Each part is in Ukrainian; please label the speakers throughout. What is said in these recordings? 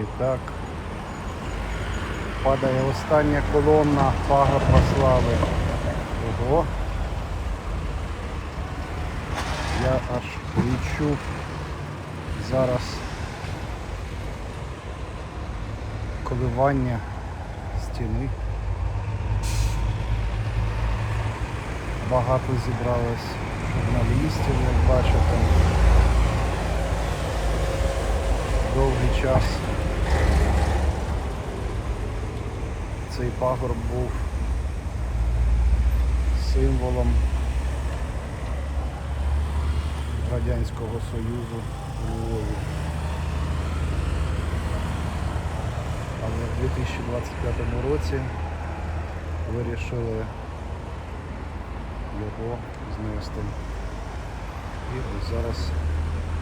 Speaker 1: І так падає остання колона пагорба слави. Ого. Я аж відчув зараз коливання стіни. Багато зібралось журналістів, як бачите. Довгий час цей пагорб був символом Радянського Союзу у Львові. Але в 2025 році вирішили його знести. І ось зараз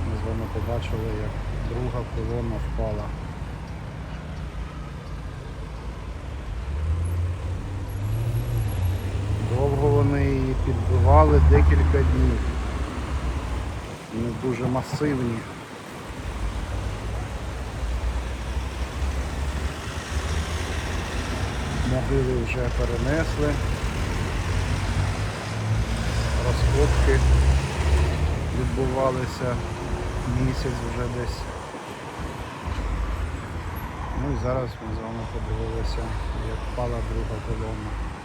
Speaker 1: ми з вами побачили, як друга колона впала. Підбивали декілька днів. Вони дуже масивні. Могили вже перенесли. Розкопки відбувалися місяць вже десь. Ну і зараз ми з вами подивилися, як впала друга колона.